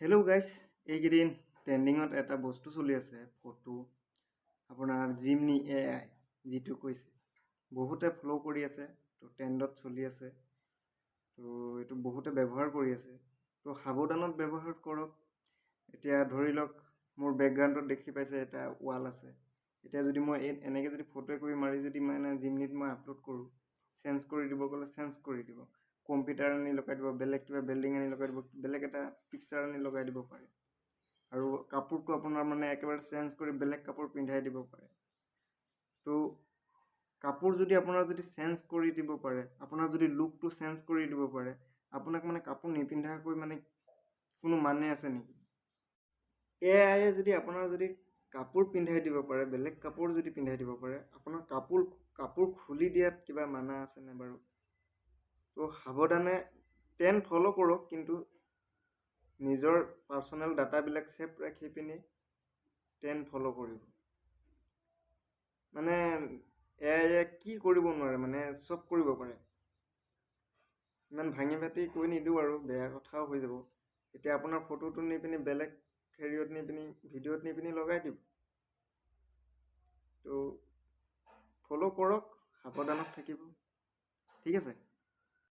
Hello গাইছ এইকেইদিন ট্ৰেণ্ডিঙত এটা বস্তু চলি আছে ফটো আপোনাৰ জিমনি এ আই যিটো কৈছে। বহুতে ফ'ল' কৰি আছে তো ট্ৰেণ্ডত চলি আছে। তো এইটো বহুতে ব্যৱহাৰ কৰি আছে। তো সাৱধানত ব্যৱহাৰ কৰক। এতিয়া ধৰি লওক মোৰ বেকগ্ৰাউণ্ডত দেখি পাইছে এটা ৱাল আছে। এতিয়া যদি মই এই এনেকৈ যদি ফটো একপি মাৰি যদি মানে জিমনিত মই আপলোড কৰোঁ চেঞ্জ কৰি দিব ক'লে চেঞ্জ কৰি দিব। কম্পিউটাৰ আনি লগাই দিব বেলেগ কিবা বিল্ডিং আনি লগাই দিব বেলেগ এটা পিকচাৰ আনি লগাই দিব পাৰে। আৰু কাপোৰটো আপোনাৰ মানে একেবাৰে চেঞ্জ কৰি বেলেগ কাপোৰ পিন্ধাই দিব পাৰে। তো কাপোৰ যদি আপোনাৰ যদি চেঞ্জ কৰি দিব পাৰে আপোনাৰ যদি লুকটো চেঞ্জ কৰি দিব পাৰে আপোনাক মানে কাপোৰ নিপিন্ধাকৈ মানে কোনো মানে আছে নেকি? এ আইয়ে যদি আপোনাৰ যদি কাপোৰ পিন্ধাই দিব পাৰে বেলেগ কাপোৰ যদি পিন্ধাই দিব পাৰে আপোনাৰ কাপোৰ কাপোৰ খুলি দিয়াত কিবা মানা আছেনে বাৰু? তো সাৱধানে ট্ৰেণ্ড ফ'ল' কৰক কিন্তু নিজৰ পাৰ্চনেল ডাটাবিলাক ছেভ ৰাখি পিনি ট্ৰেণ্ড ফ'ল' কৰিব। মানে এ কি কৰিব নোৱাৰে মানে চব কৰিব পাৰে। ইমান ভাঙি পাতি কৈ নিদিওঁ আৰু বেয়া কথাও হৈ যাব। এতিয়া আপোনাৰ ফটোটো নি পিনি বেলেগ হেৰিয়ত নি পিনি ভিডিঅ'ত নি পিনি লগাই দিব তো ফ'ল' কৰক সাৱধানত থাকিব। ঠিক আছে?